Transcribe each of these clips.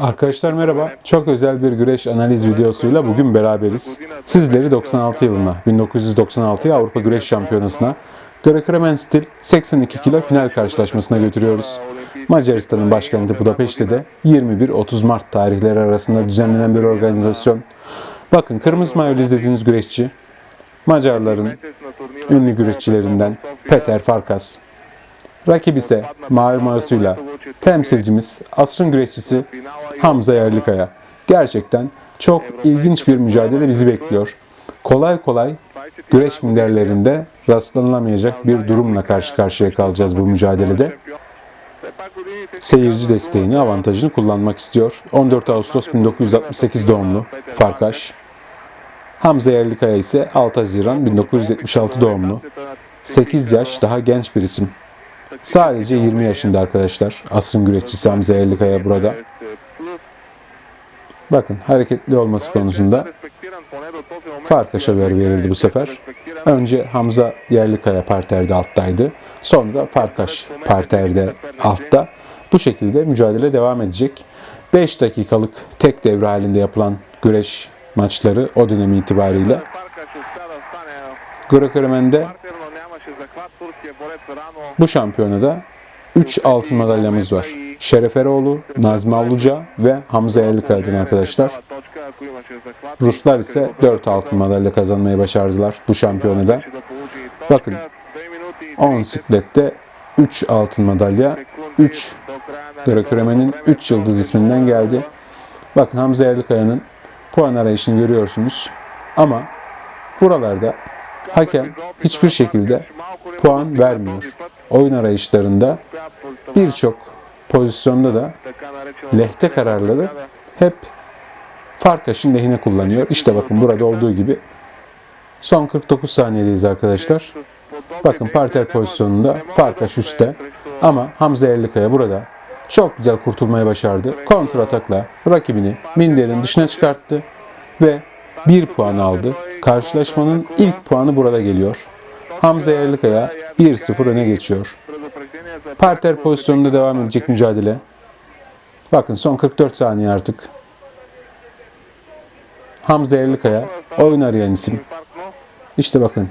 Arkadaşlar merhaba. Çok özel bir güreş analiz videosuyla bugün beraberiz. Sizleri 96 yılına, 1996 Avrupa Güreş Şampiyonası'na, Greco-Roman stil 82 kilo final karşılaşmasına götürüyoruz. Macaristan'ın başkenti Budapeşte de 21-30 Mart tarihleri arasında düzenlenen bir organizasyon. Bakın kırmızı mayolu izlediğiniz güreşçi, Macarların ünlü güreşçilerinden Peter Farkas. Rakip ise mavi temsilcimiz, asrın güreşçisi Hamza Yerlikaya. Gerçekten çok ilginç bir mücadele bizi bekliyor. Kolay kolay güreş minderlerinde rastlanılamayacak bir durumla karşı karşıya kalacağız bu mücadelede. Seyirci desteğini, avantajını kullanmak istiyor. 14 Ağustos 1968 doğumlu Farkaş. Hamza Yerlikaya ise 6 Haziran 1976 doğumlu. 8 yaş daha genç bir isim. Sadece 20 yaşında arkadaşlar. Asrın güreşçisi Hamza Yerlikaya burada. Bakın hareketli olması konusunda Farkaş'a ver verildi bu sefer. Önce Hamza Yerlikaya parterde alttaydı. Sonra Farkaş parterde altta. Bu şekilde mücadele devam edecek. 5 dakikalık tek devre halinde yapılan güreş maçları o dönem itibariyle. Greco-Roman'de bu şampiyonada 3 altın madalyamız var. Şeref Eroğlu, Nazmi Avluca ve Hamza Yerlikaya'dan arkadaşlar. Ruslar ise 4 altın madalya kazanmayı başardılar bu şampiyonada. Bakın 10 siklette 3 altın madalya, 3 Greco-Roman'in 3 yıldız isminden geldi. Bakın Hamza Yerlikaya'nın puan arayışını görüyorsunuz. Ama buralarda hakem hiçbir şekilde puan vermiyor. Oyun arayışlarında birçok pozisyonda da lehte kararları hep Farkaş'ın lehine kullanıyor. İşte bakın burada olduğu gibi son 49 saniyedeyiz arkadaşlar. Bakın parter pozisyonunda Farkaş üstte ama Hamza Yerlikaya burada çok güzel kurtulmayı başardı. Kontra atakla rakibini minderin dışına çıkarttı ve bir puan aldı. Karşılaşmanın ilk puanı burada geliyor. Hamza Yerlikaya 1-0 öne geçiyor. Parter pozisyonunda devam edecek mücadele. Bakın son 44 saniye artık. Hamza Yerlikaya oyun arayan isim. İşte bakın.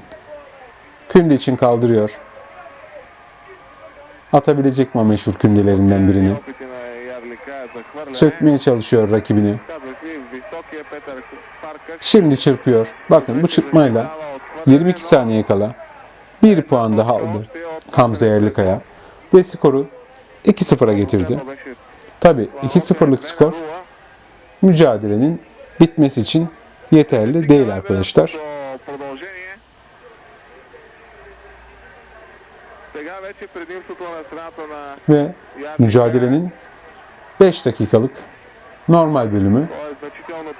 Künde için kaldırıyor. Atabilecek mi meşhur kündelerinden birini? Sökmeye çalışıyor rakibini. Şimdi çırpıyor. Bakın bu çırpmayla 22 saniye kala bir puan daha aldı Hamza Yerlikaya ve skoru 2-0'a getirdi. Tabi 2-0'lık skor mücadelenin bitmesi için yeterli değil arkadaşlar. Ve mücadelenin 5 dakikalık normal bölümü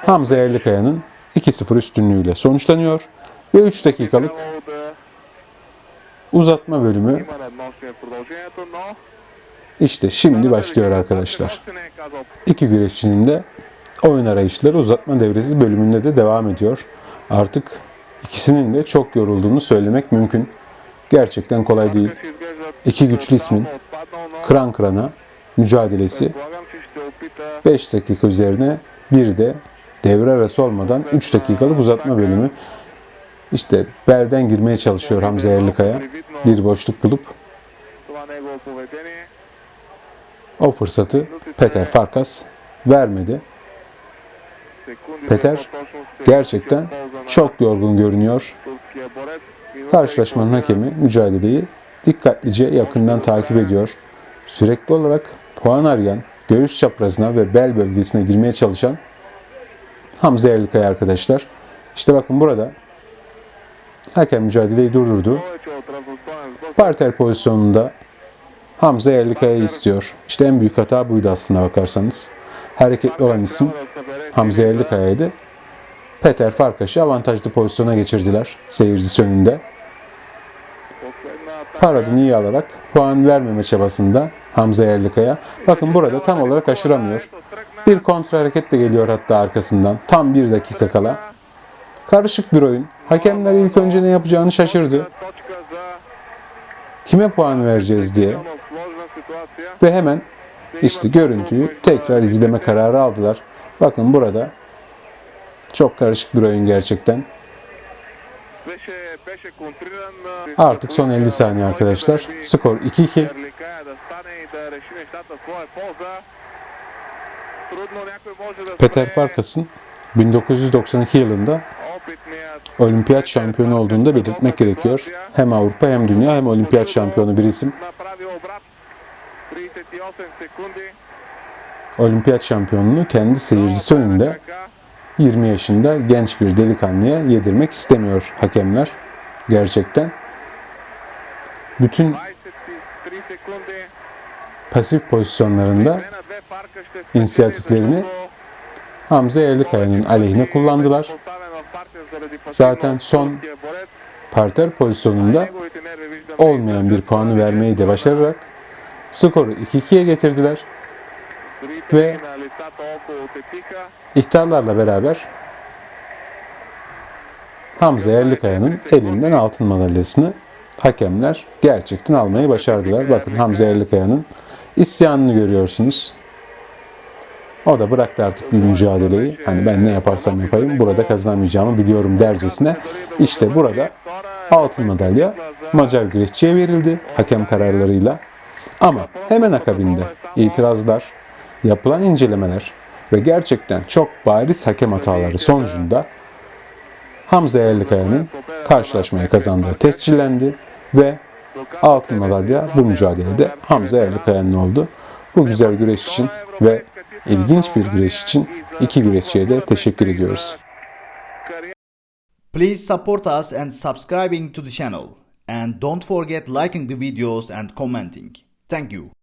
Hamza Yerlikaya'nın 2-0 üstünlüğüyle sonuçlanıyor ve 3 dakikalık uzatma bölümü işte şimdi başlıyor arkadaşlar. İki güreşçinin de oyun arayışları uzatma devresi bölümünde de devam ediyor. Artık ikisinin de çok yorulduğunu söylemek mümkün. Gerçekten kolay değil. İki güçlü ismin kıran kırana mücadelesi 5 dakika üzerine bir de devre arası olmadan 3 dakikalık uzatma bölümü. İşte belden girmeye çalışıyor Hamza Yerlikaya. Bir boşluk bulup o fırsatı Peter Farkas vermedi. Peter gerçekten çok yorgun görünüyor. Karşılaşmanın hakemi mücadeleyi dikkatlice yakından takip ediyor. Sürekli olarak puan arayan, göğüs çaprazına ve bel bölgesine girmeye çalışan Hamza Yerlikaya arkadaşlar. İşte bakın burada hakem mücadeleyi durdurdu. Parter pozisyonunda Hamza Yerlikaya'yı istiyor. İşte en büyük hata buydu aslında bakarsanız. Hareketli olan isim Hamza Yerlikaya'ydı. Peter Farkaş'ı avantajlı pozisyona geçirdiler seyircisi önünde. Paradını iyi alarak puan vermeme çabasında Hamza Yerlikaya. Bakın burada tam olarak aşıramıyor. Bir kontra hareket de geliyor hatta arkasından. Tam bir dakika kala. Karışık bir oyun. Hakemler ilk önce ne yapacağını şaşırdı. Kime puan vereceğiz diye. Ve hemen İşte görüntüyü tekrar izleme kararı aldılar. Bakın burada çok karışık bir oyun gerçekten. Artık son 50 saniye arkadaşlar. Skor 2-2. Peter Farkas'ın 1992 yılında olimpiyat şampiyonu olduğunu da belirtmek gerekiyor. Hem Avrupa hem dünya hem olimpiyat şampiyonu bir isim. Olimpiyat şampiyonluğunu kendi seyircisi önünde 20 yaşında genç bir delikanlıya yedirmek istemiyor hakemler. Gerçekten. Bütün pasif pozisyonlarında inisiyatiflerini Hamza Yerlikaya'nın aleyhine kullandılar. Zaten son parter pozisyonunda olmayan bir puanı vermeyi de başararak skoru 2-2'ye getirdiler ve ihtarlarla beraber Hamza Yerlikaya'nın elinden altın madalyasını hakemler gerçekten almayı başardılar. Bakın Hamza Yerlikaya'nın isyanını görüyorsunuz. O da bıraktı artık bir mücadeleyi. Hani ben ne yaparsam yapayım burada kazanamayacağımı biliyorum dercesine. İşte burada altın madalya Macar güreşçiye verildi hakem kararlarıyla. Ama hemen akabinde itirazlar, yapılan incelemeler ve gerçekten çok bariz hakem hataları sonucunda Hamza Yerlikaya'nın karşılaşmayı kazandığı tescillendi ve altın madalya bu mücadelede Hamza Yerlikaya'nın oldu. Bu güzel güreş için ve ilginç bir güreş için iki güreşçiye de teşekkür ediyoruz. Please support us and subscribing to the channel. And don't forget liking the videos and commenting. Thank you.